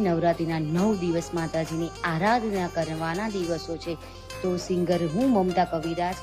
નવરાત્રિના નવ દિવસ માતાજીની આરાધના કરવાના દિવસો છે. તો સિંગર હું મમતા કવિરાજ